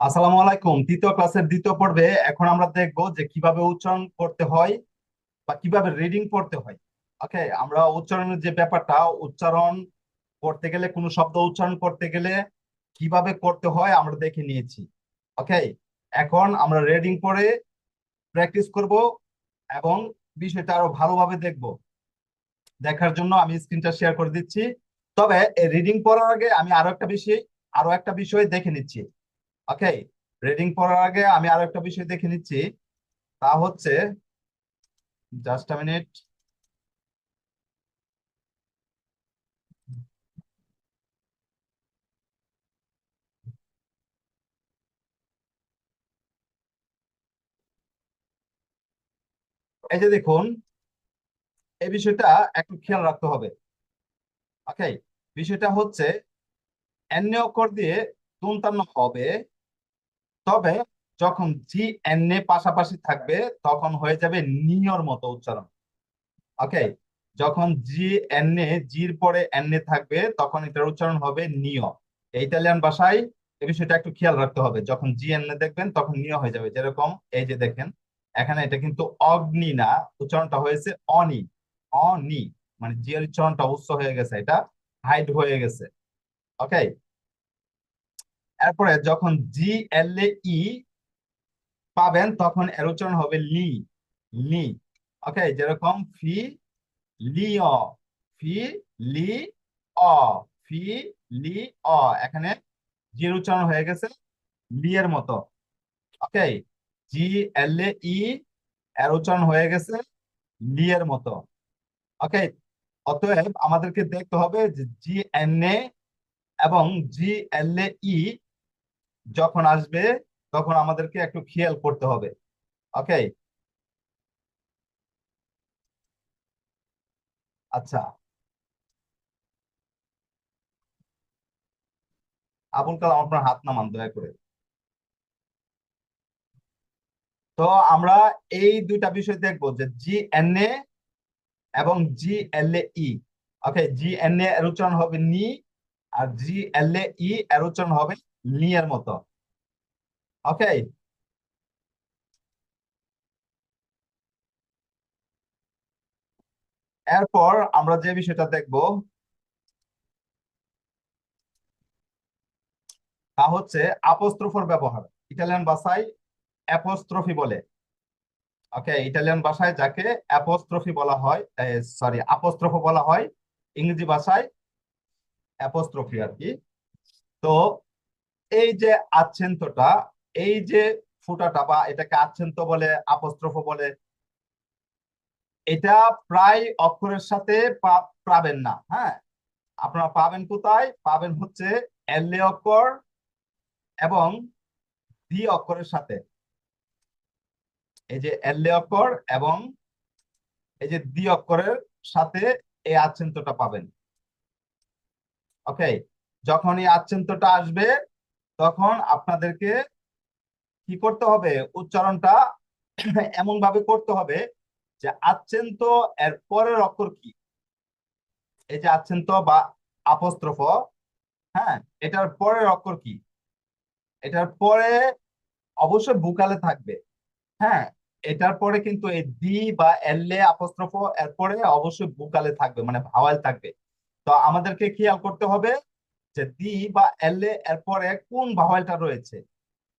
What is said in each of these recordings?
আসসালামু আলাইকুম। তৃতীয় ক্লাসের দ্বিতীয় পর্বে এখন আমরা দেখব যে কীভাবে উচ্চারণ করতে হয় বা কীভাবে রিডিং পড়তে হয়। ওকে আমরা উচ্চারণের যে ব্যাপারটা, উচ্চারণ করতে গেলে, কোনো শব্দ উচ্চারণ করতে গেলে কীভাবে করতে হয় আমরা দেখে নিয়েছি। ওকে এখন আমরা রিডিং পড়ে প্র্যাকটিস করব এবং বিষয়টা আরও ভালোভাবে দেখব। দেখার জন্য আমি স্ক্রিনটা শেয়ার করে দিচ্ছি। তবে রিডিং পড়ার আগে আমি আরও একটা বিষয়, আরও একটা বিষয় দেখে নিচ্ছি। ওকে রিডিং পড়ার আগে আমি আরও একটা বিষয় দেখে নিচ্ছি। তা হচ্ছে জাস্ট মিনিট এই যে দেখুন, এই বিষয়টা একটু খেয়াল রাখতে হবে। ওকে বিষয়টা হচ্ছে এন অক্ষর দিয়ে তুনতান্ন হবে। তবে যখন জি এন এ পাশাপাশি থাকবে, তখন হয়ে যাবে নিয়র মতো উচ্চারণ। ওকে যখন জি এন এ জির পরে এন এ থাকবে, তখন এটার উচ্চারণ হবে নিয় ইটালিয়ান ভাষায় এই বিষয়টা একটু খেয়াল রাখতে হবে। যখন জি এন এ দেখবেন, তখন নিয় হয়ে যাবে। যেরকম, এই যে দেখেন, এখানে এটা কিন্তু অগ্নি না, উচ্চারণটা হয়েছে অনি। অনি মানে জি এর উচ্চারণটা উচ্চ হয়ে গেছে, এটা হাইড হয়ে গেছে। ওকে এরপরে যখন জি এল এ ই পাবেন, তখন এর উচ্চারণ হবে লি। লি। ওকে যেরকম ফি, লি, অ। ফি, লি, অ। ফি, লি, অ। এখানে জির উচ্চারণ হয়ে গেছে লি এর মতো। ওকে জি এল এ ই এর উচ্চারণ হয়ে গেছে লি এর মতো। ওকে অতএব আমাদেরকে দেখতে হবে যে জি এন এ এবং জি এল এ ই যখন আসবে, তখন আমাদেরকে একটু খেয়াল করতে হবে। ওকে? আচ্ছা। আবুল কালাম আপনার হাত নামান, দয়া করে। তো আমরা এই দুইটা বিষয় দেখব যে জি এন এ এবং জি এল এ ই। ওকে? জি এন এ এর উচ্চারণ হবে নি আর জি এল এ ই এর উচ্চারণ হবে নি এর মতো। ওকে এরপর আমরা যে বিষয়টা দেখব, তা হচ্ছে আপস্ত্রফর ব্যবহার, ইটালিয়ান ভাষায় অ্যাপোস্ট্রফি বলে। ওকে ইটালিয়ান ভাষায় যাকে অ্যাপোস্ট্রফি বলা হয় সরি আপস্ত্রফ বলা হয়, ইংরেজি ভাষায় অ্যাপোস্ট্রফি আর কি। তো এই যে আচ্ছেন্তটা এই যে ফুটাটা বা এটাকে আচ্ছেন্ত বলে, আপস্ত্রফ বলে, এটা প্রায় অক্ষরের সাথে পাবেন না হ্যাঁ? আপনারা পাবেন কোথায়? পাবেন হচ্ছে এলে অক্ষর এবং দি অক্ষরের সাথে। এই যে এলে অক্ষর এবং এই যে দি অক্ষরের সাথে এই আচ্ছেন্তটা পাবেন। ওকে যখন এই আচ্ছন্তটা আসবে, তখন আপনাদেরকে কি করতে হবে? উচ্চারণটা এমন ভাবে করতে হবে যে আচ্ছেন্ত এর পরের অক্ষর কি? এই যে আচ্ছেন্ত বা আপস্ত্রফ হ্যাঁ? এটার পরের অক্ষর কি? এটার পরে অবশ্যই বুকালে থাকবে হ্যাঁ? এটার পরে কিন্তু এই দি বা এলে আপস্ত্রফ এর পরে অবশ্যই বুকালে থাকবে মানে ভাওয়াল থাকবে। তো আমাদেরকে খেয়াল করতে হবে যে দি বা এলে এর পরে কোন ভাওয়ালটা রয়েছে?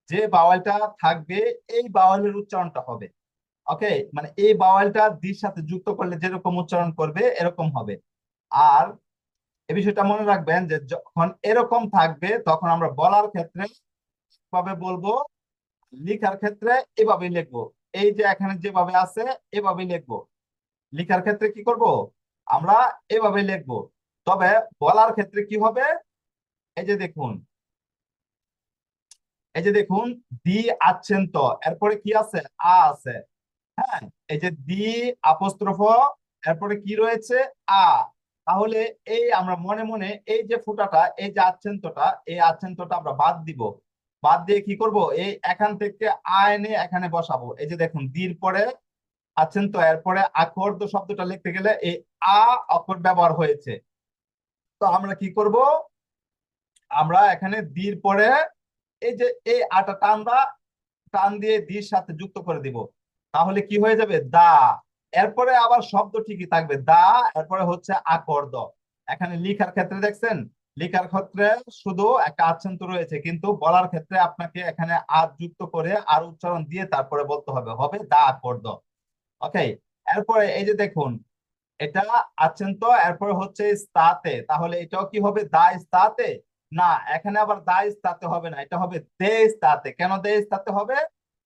যে বাওয়ালটা থাকবে, এই বাওয়ালের উচ্চারণটা হবে। ওকে মানে এই বাওয়ালটা দির সাথে যুক্ত করলে যেরকম উচ্চারণ করবে, এরকম হবে। আর এ বিষয়টা মনে রাখবেন যে যখন এরকম থাকবে, তখন আমরা বলার ক্ষেত্রে কীভাবে বলব? লিখার ক্ষেত্রে এভাবে লিখব। এই যে এখানে যেভাবে আছে এভাবে লিখব। লিখার ক্ষেত্রে কি করব? আমরা এভাবে লিখব। তবে বলার ক্ষেত্রে কি হবে? এই যে দেখুন এই যে দেখুন, দি আছেন তো এরপরে কি আছে? আ আছে। হ্যাঁ এই যে দি আপস্ত্রফ এরপরে কি রয়েছে? আ। তাহলে এই আমরা মনে মনে এই যে ফুটাটা, এই যে আচ্ছেন্তটা এই আচ্ছেন্তটা আমরা বাদ দিব। বাদ দিয়ে কি করব? এই এখান থেকে আ এনে এখানে বসাবো। এই যে দেখুন, দির পরে আছেন তো এরপরে আখর শব্দটা লিখতে গেলে এই আ অক্ষর ব্যবহার হয়েছে। তো আমরা কি করব? আমরা এখানে দির পরে এই যে এই আটা টানবা টান দিয়ে দির সাথে যুক্ত করে দিব। তাহলে কি হয়ে যাবে? দা। এরপরে আবার শব্দ ঠিকই থাকবে। দা, এরপরে হচ্ছে আকর্দ। এখানে লিখার ক্ষেত্রে দেখছেন? লিখার ক্ষেত্রে শুধু একটা আচ্ছন্ত রয়েছে, কিন্তু বলার ক্ষেত্রে আপনাকে এখানে আর যুক্ত করে আর উচ্চারণ দিয়ে তারপরে বলতে হবে। হবে দা আকর্দ। ওকে এরপরে এই যে দেখুন, এটা আচ্ছন্ত, এরপরে হচ্ছে স্তাতে। তাহলে এটাও কি হবে? দা স্তাতে? না, এখানে আবার দা স্তাতে হবে না, এটা হবে দে স্তাতে কেন দে স্তাতে হবে?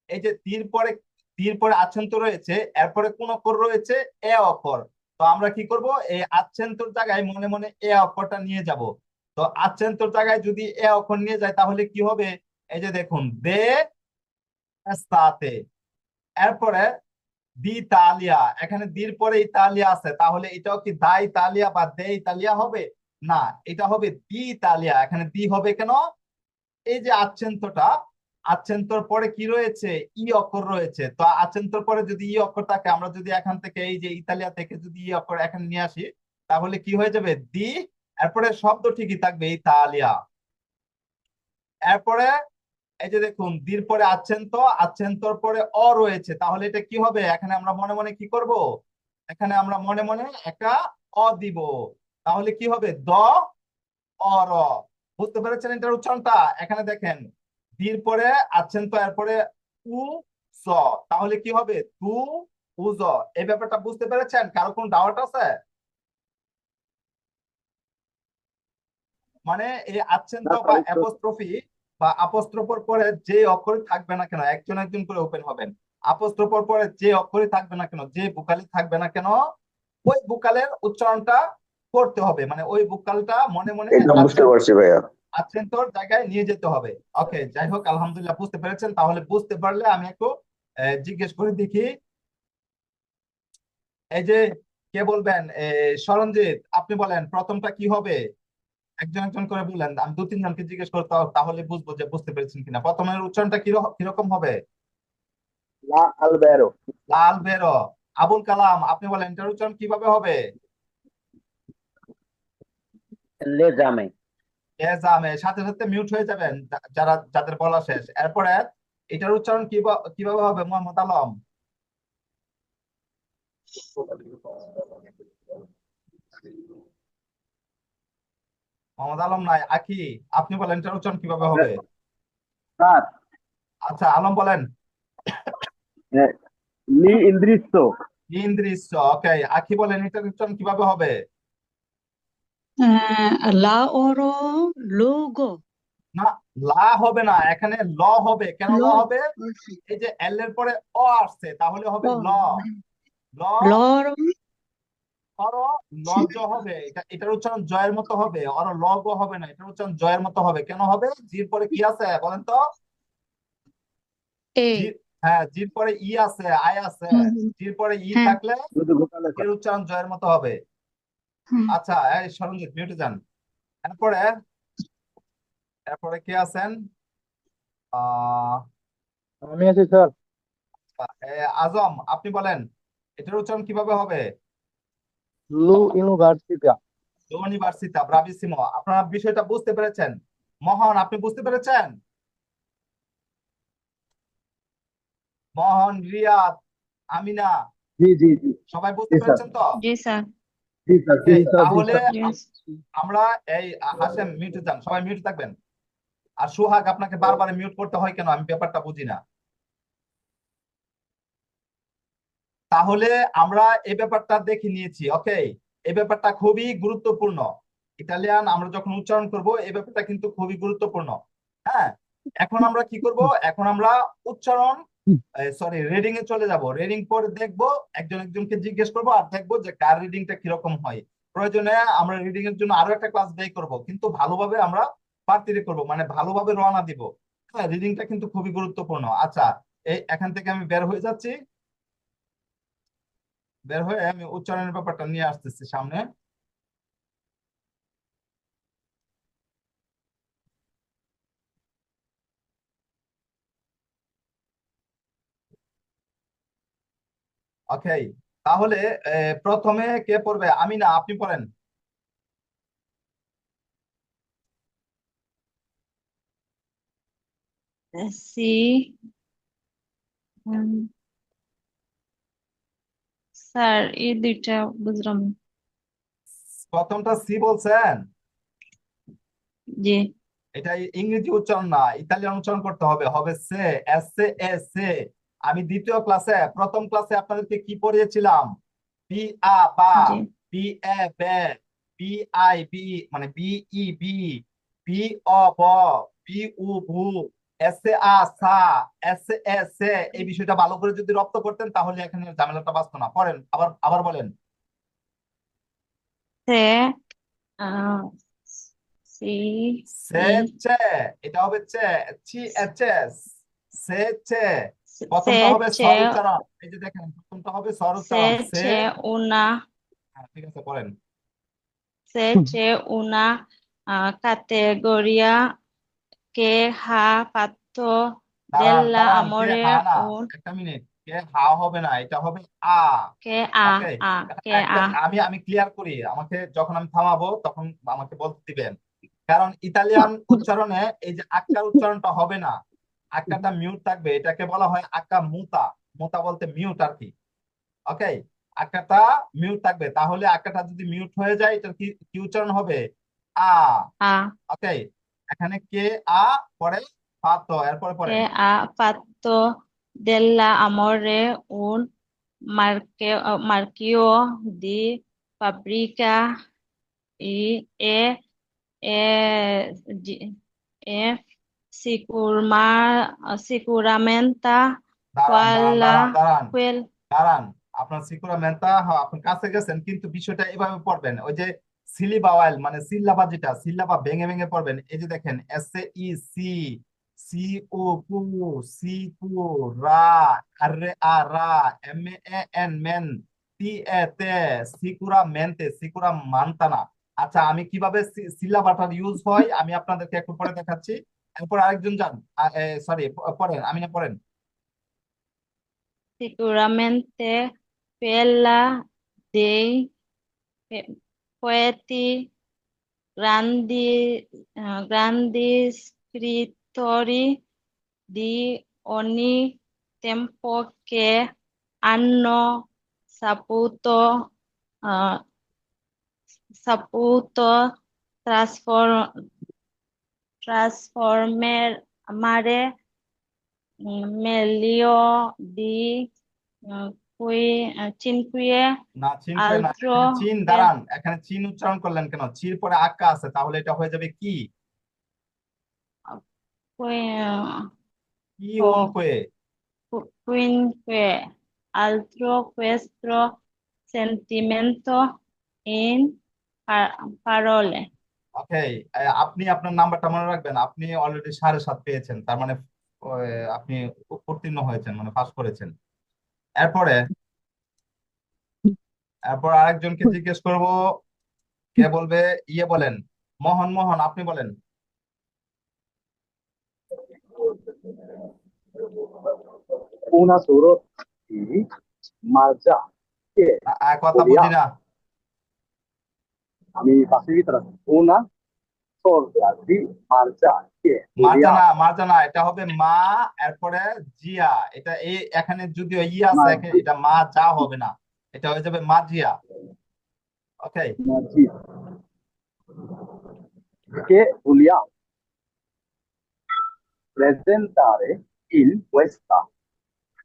এই যে তীর পরে তীর পরে আচ্ছন্ত রয়েছে, এরপরে কোন অক্ষর রয়েছে? এ অক্ষর। তো আমরা কি করব? এই আচ্ছন্তর জায়গায় মনে মনে এ অক্ষরটা নিয়ে যাব। তো আচ্ছন্তর জায়গায় যদি এ অক্ষর নিয়ে যায়, তাহলে কি হবে? এই যে দেখুন, দে স্তাতে এরপরে দি তালিয়া, এখানে দির পরে ইতালিয়া আছে, তাহলে এটাও কি দা ইতালিয়া বা দে ইতালিয়া হবে? না, এটা হবে দি ইতালিয়া। এখানে দি হবে কেন? এই যে আচ্ছেন্তটা আচ্ছেন্তর পরে কি রয়েছে? ই অক্ষর রয়েছে। তো আচ্ছেন্তর পরে যদি ই অক্ষর থাকে আমরা যদি এখান থেকে, এই যে ইতালিয়া থেকে যদি ই অক্ষর এখানে নিয়ে আসি, তাহলে কি হয়ে যাবে? দি। এরপরে শব্দ ঠিকই থাকবে, ইতালিয়া। এরপরে, এই যে দেখুন, দির পরে আচ্ছেন্ত আচ্ছেন্তর পরে অ রয়েছে। তাহলে এটা কি হবে? এখানে আমরা মনে মনে কি করব? এখানে আমরা মনে মনে একটা অ দিব। তাহলে কি হবে? দ অর বুঝতে পেরেছেন এটার উচ্চারণটা? এখানে দেখেন দির পরে আছেন তো এরপরে উ স। তাহলে কি হবে? তু উজ এই ব্যাপারটা বুঝতে পেরেছেন? কারও কোন ডাউট আছে? মানে এই আচ্ছেন্ত না, বা তো। অ্যাপোস্ট্রফি বা আপস্ট্রোফর পরে যে অক্ষরই থাকবে না কেন? একজন একজন করে ওপেন হবেন। আপস্ট্রোফর পরে যে অক্ষরই থাকবে না কেন? যে বুকালি থাকবে না কেন? ওই বুকালের উচ্চারণটা করতে হবে। মানে ওই বুকালটা মনে মনে বুঝতে পারছি ভাইয়া। আচ্ছেন্তর জায়গায় নিয়ে যেতে হবে। ওকে যাই হোক আলহামদুলিল্লাহ বুঝতে পেরেছেন। তাহলে বুঝতে পারলে আমি একটু জিজ্ঞেস করে দেখি। এই যে কে বলবেন? এ, সরঞ্জিত আপনি বলেন প্রথমটা কি হবে? একজন একজন করে বললেন আমি দু তিনজনকে জিজ্ঞেস করতে তাহলে বুঝব যে বুঝতে পেরেছেন কিনা। প্রথমের উচ্চারণটা কীরকম কীরকম হবে? লা আলবেরো লাল বেরো। আবুল কালাম আপনি বলেন এটার উচ্চারণ কীভাবে হবে? লে জামে এজামে সাথে সাথে মিউট হয়ে যাবেন যারা যাদের বলা শেষ। এরপরে এটার উচ্চারণ কিবা- কীভাবে হবে মোহাম্মদ আলম? মোহাম্মদ আলম নাই আকি আপনি বলেন এটার উচ্চারণ কীভাবে হবে? আচ্ছা আলম বলেন। লি ইন্দ্রিস্ত। ইন্দ্রিস ওকে আকি বলেন এটার উচ্চারণ কীভাবে হবে? লা ওরো লোগো। না লা হবে না এখানে ল হবে। কেন ল। হবে? এই যে এল এর পরে অ আসছে তাহলে হবে ল। ল। অর লজ হবে। এটা এটার উচ্চারণ জয়ের মতো হবে। অর লগ হবে না এটার উচ্চারণ জয়ের মতো হবে। কেন হবে? জির পরে কি আছে বলেন তো? এ। হ্যাঁ জির পরে ই আছে আই আছে। জির পরে ই হ্যাঁ। থাকলে এর উচ্চারণ জয়ের মতো হবে। আচ্ছা এই সরঞ্জিত মিউটে যান। এরপরে এরপরে কে আছেন? আহ আমি আছি স্যার। আজম আপনি বলেন এটার উচ্চারণ কীভাবে হবে? লু ইউনিভার্সিটা। ইউনিভার্সিটা ব্রাভিসিমো। আপনারা বিষয়টা বুঝতে পেরেছেন? মোহন আপনি বুঝতে পেরেছেন? মোহন রিয়াদ আমিনা। জি জি জি। সবাই বুঝতে পেরেছেন তো? জি স্যার। তাহলে আমরা এই হাসেম মিউটে যান সবাই মিউট থাকবেন। আর সুহাগ আপনাকে বারবার মিউট করতে হয় কেন? আমি ব্যাপারটা বুঝি না। তাহলে আমরা এই ব্যাপারটা দেখে নিয়েছি ওকে এই ব্যাপারটা খুবই গুরুত্বপূর্ণ। ইটালিয়ান আমরা যখন উচ্চারণ করব এই ব্যাপারটা কিন্তু খুবই গুরুত্বপূর্ণ। হ্যাঁ? এখন আমরা কি করব? এখন আমরা উচ্চারণ সরি রিডিং এ চলে যাব। রিডিং পরে দেখব, একজন একজনকে জিজ্ঞেস করব আর দেখব যে কার রিডিংটা কীরকম হয়। প্রয়োজনে আমরা রিডিং এর জন্য আরও একটা ক্লাস ব্যয় করব, কিন্তু ভালোভাবে আমরা পার্টিরে করব মানে ভালোভাবে রওনা দিব। হ্যাঁ রিডিংটা কিন্তু খুবই গুরুত্বপূর্ণ। আচ্ছা এই এখান থেকে আমি বের হয়ে যাচ্ছি। বের হয়ে আমি উচ্চারণের ব্যাপারটা নিয়ে আসতেছি সামনে। ওকে তাহলে প্রথমে কে পড়বে? আমি না আপনি পড়েন। সি উম, স্যার এই দুইটা বুঝলাম। প্রথমটা সি বলছেন? জি। এটা ইংরেজি উচ্চারণ না ইতালিয়ান উচ্চারণ করতে হবে হবে সে এস সে এস আমি দ্বিতীয় ক্লাসে প্রথম ক্লাসে আপনাদেরকে কি পড়িয়েছিলাম? পি আ বা পি এ বে পি আই বি মানে বি ই বি পি অ ব পি উ ভু এস এ আ সা এস এ সে এই বিষয়টা ভালো করে যদি রপ্ত করতেন তাহলে এখানে ঝামেলাটা বাঁচতো না। পড়েন আবার আবার বলেন। সে সে চে এটা হবে চে চি এ চে সে চে প্রথমটা হবে এই যে দেখেন প্রথমটা হবে সে সে হ্যাঁ, ঠিক আছে পড়েন। se c'è una uh, categoria che ha fatto দাঁড়ান della দাঁড়ান কে হা একটা মিনিট কে হা হবে না এটা হবে আ। ওকে ha che একটা ha আমি আমি ক্লিয়ার করি আমাকে যখন আমি থামাবো তখন আমাকে বলতে দিবেন। কারণ ইতালিয়ান উচ্চারণে এই যে আক্কার উচ্চারণটা হবে না। আক্কাটা মিউট থাকবে এটাকে বলা হয় আক্কা মুতা। মুতা বলতে মিউট আর কি ওকে আক্কাটা মিউট থাকবে। তাহলে আক্কাটা যদি মিউট হয়ে যায় এটা কি কি উচ্চারণ হবে? আ। ওকে এখানে কে আ পরে ফাতো এরপরে পরে। che ha fatto della amore un marchio, marchio di fabbrica e, e, e, e sicurma, sicuramente দাঁড়ান আপনার সিকুরা মেন্তা হ্যাঁ আপনি কাছে গেছেন কিন্তু বিষয়টা এভাবে পড়বেন। ওই যে সিলিবাওয়াল মানে সিল্লাবা যেটা সিল্লাবা ভেঙে ভেঙে পড়বেন। এই যে দেখেন এস এ ই সি সি ও কু সি কু রা আর রে আ রা এম এ এন মেন টি এ তে সিকুরা মেনতে সিকুরা মানতানা আচ্ছা আমি কীভাবে সিল্লাবাটার ইউজ হয় আমি আপনাদেরকে একটু পরে দেখাচ্ছি। এরপর আরেকজন যান সরি পড়েন আমি না পড়েন sicuramente quella dei pe- poeti grandi, eh, grandi scrittori di ogni tempo che hanno saputo, eh, saputo trasfor- ট্রান্সফর্মের mare মেলিও দি কুই চিন কুয়ে আলট্রো চিন দাঁড়ান এখানে চিন উচ্চারণ করলেন কেন? চির পরে আকা আছে তাহলে এটা হয়ে যাবে কি? কুই কুইন কুই আলট্রো কুয়েস্ট্রো সেন্টিমেন্টো ইন পারলে। ওকে আপনি আপনার নাম্বারটা মনে রাখবেন আপনি অলরেডি সাড়ে সাত পেয়েছেন তার মানে আপনি উত্তীর্ণ হয়েছেন মানে পাস করেছেন। এরপরে এরপর আরেকজনকে জিজ্ঞেস করব কে বলবে? ইয়ে বলেন মোহন মোহন আপনি বলেন। una di কথা বুঝি না। আমি বাসায় ভিতরে আছি। ও না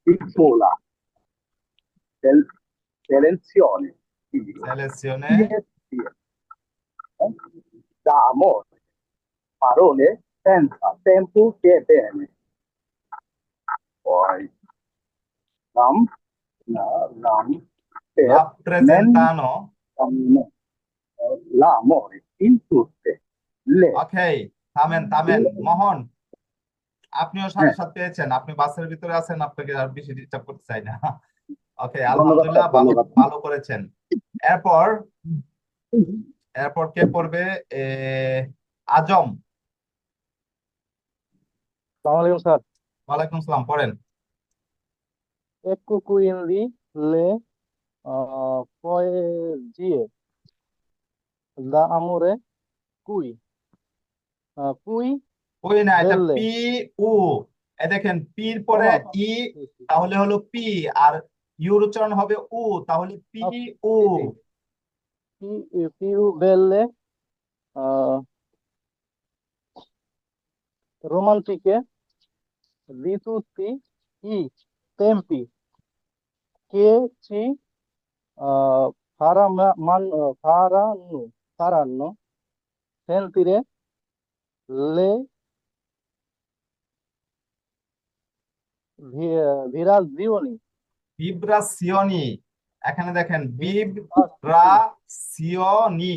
ইনসোলা poesie d'amore, parole senza tempo che bene. Poi lam, la, lam, per রাপ্রেজেন্টানো l'amore in tutte le ওকে থামেন থামেন। মোহন আপনিও সাড়ে সাত পেয়েছেন। আপনি বাসের ভিতরে আছেন আপনাকে আর বেশি ডিস্টার্ব করতে চাই না। ওকে আলহামদুলিল্লাহ ভালো ভালো করেছেন। এরপর এরপর কে পড়বে? আজম। স্যার। ওয়ালাইকুম সালাম পড়েন। le uh, poesie d'amore cui uh, cui ওই না এটা পি উ। এই দেখেন পির পরে ই তাহলে হলো পি। আর ইউর উচ্চারণ হবে উ তাহলে পি উ। পিউবেলে রোমান্টিকে ঋতুতি চি ফারা মান ফারানু সেন্তিরে লে ভিরাজ জিওনি বিব্রাসিওনি। এখানে দেখেন আচ্ছা। বিব্রা সিওনি।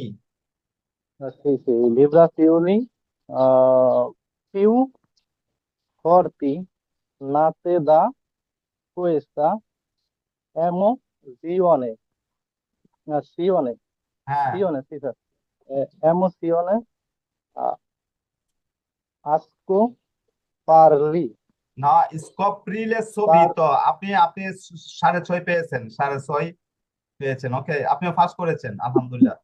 আচ্ছা সি লিব্রা সিওনি পিউ ফরতি নাতে দা সিওনে। হ্যাঁ। সিওনে সি পারলি। না স্কপ্রিলে সবই আপনি আপনি সাড়ে ছয় পেয়েছেন সাড়ে ছয়। পেয়েছেন। ওকে আপনিও ফার্স্ট করেছেন আলহামদুলিল্লাহ।